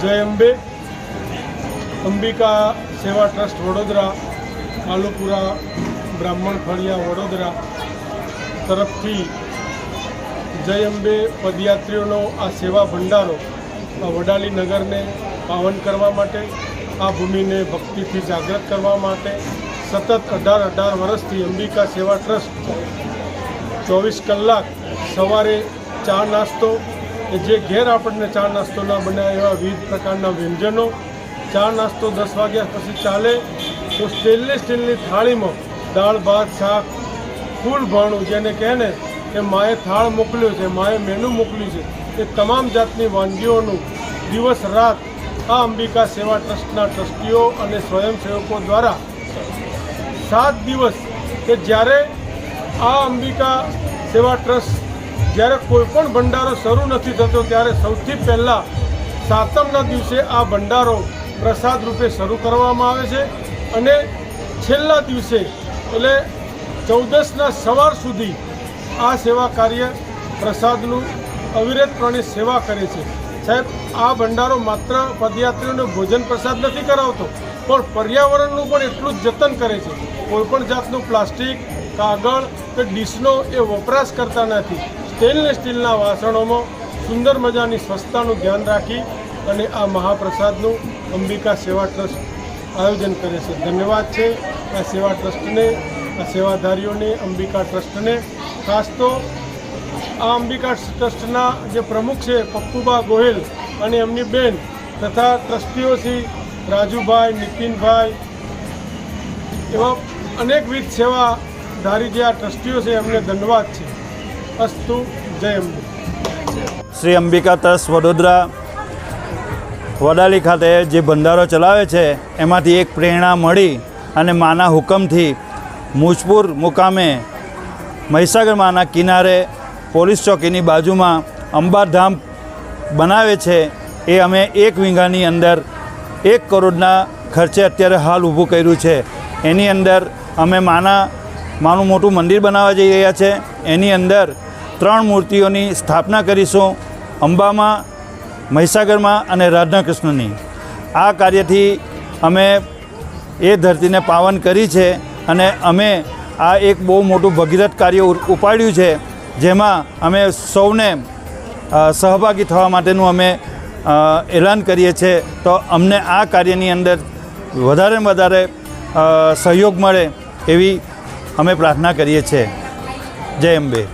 જય અંબે. અંબિકા સેવા ટ્રસ્ટ વડોદરા, આલુપુરા, બ્રાહ્મણ ફળિયા વડોદરા તરફથી જય અંબે પદયાત્રીઓનો આ સેવા ભંડારો આ વડાલી નગરને પાવન કરવા માટે, આ ભૂમિને ભક્તિથી જાગૃત કરવા માટે સતત અઢાર અઢાર વર્ષથી અંબિકા સેવા ટ્રસ્ટ ચોવીસ કલાક સવારે ચા નાસ્તો કે જે ઘેર આપણને ચા નાસ્તો ના બનાવે એવા વિવિધ પ્રકારના વ્યંજનો, ચા નાસ્તો દસ વાગ્યા પછી ચાલે, તો સ્ટેનલેસ સ્ટીલની થાળીમાં દાળ, ભાત, શાક, ફૂલ ભાણું જેને કહે ને કે માએ થાળ મોકલ્યો છે, માએ મેનુ મોકલ્યું છે, એ તમામ જાતની વાનગીઓનું દિવસ રાત આ અંબિકા સેવા ટ્રસ્ટના ટ્રસ્ટીઓ અને સ્વયંસેવકો દ્વારા સાત દિવસ કે જ્યારે આ અંબિકા સેવા ટ્રસ્ટ જ્યારે કોઈ પણ ભંડારો શરૂ નથી થતો, ત્યારે સૌથી પહેલાં સાતમના દિવસે આ ભંડારો પ્રસાદ રૂપે શરૂ કરવામાં આવે છે અને છેલ્લા દિવસે એટલે ચૌદસના સવાર સુધી આ સેવા કાર્ય પ્રસાદનું અવિરતપણે સેવા કરે છે. સાહેબ, આ ભંડારો માત્ર પદયાત્રીઓને ભોજન પ્રસાદ નથી કરાવતો, પણ પર્યાવરણનું પણ એટલું જ જતન કરે છે. કોઈપણ જાતનું પ્લાસ્ટિક, કાગળ કે ડીશનો એ વપરાશ કરતા નથી. સ્ટેનલેસ સ્ટીલના વાસણોમાં સુંદર મજાની સ્વચ્છતાનું ધ્યાન રાખી અને આ મહાપ્રસાદનું અંબિકા સેવા ટ્રસ્ટ આયોજન કરે છે. ધન્યવાદ છે આ સેવા ટ્રસ્ટને, આ સેવાધારીઓને, અંબિકા ટ્રસ્ટને. ખાસ તો આ અંબિકા ટ્રસ્ટના જે પ્રમુખ છે, પપ્પુબા ગોહિલ અને એમની બેન તથા ટ્રસ્ટીઓ શ્રી રાજુભાઈ, નીતિનભાઈ એવા અનેકવિધ સેવાધારી જે આ ટ્રસ્ટીઓ છે, એમને ધન્યવાદ છે. અસ્તુ જય અંબે શ્રી અંબિકા ટ્રસ્ટ વડોદરા, વડાલી ખાતે જે ભંડારો ચલાવે છે, એમાંથી એક પ્રેરણા મળી અને માના હુકમથી મુજપુર મુકામે મહીસાગર માના કિનારે પોલીસ ચોકીની બાજુમાં અંબાધામ બનાવે છે, એ અમે એક વીંઘાની અંદર એક કરોડના ખર્ચે અત્યારે હાલ ઊભું કર્યું છે. એની અંદર અમે માના, માનું મોટું મંદિર બનાવવા જઈ રહ્યા છે. એની અંદર ત્રણ મૂર્તિઓની સ્થાપના કરીશું, અંબામાં, મહીસાગરમાં અને રાધાકૃષ્ણની. આ કાર્યથી અમે એ ધરતીને પાવન કરી છે અને અમે આ એક બહુ મોટું ભગીરથ કાર્ય ઉપાડ્યું છે, જેમાં અમે સૌને સહભાગી થવા માટેનું અમે એલાન કરીએ છીએ તો અમને આ કાર્યની અંદર વધારે વધારે સહયોગ મળે એવી અમે પ્રાર્થના કરીએ છીએ જય અંબે.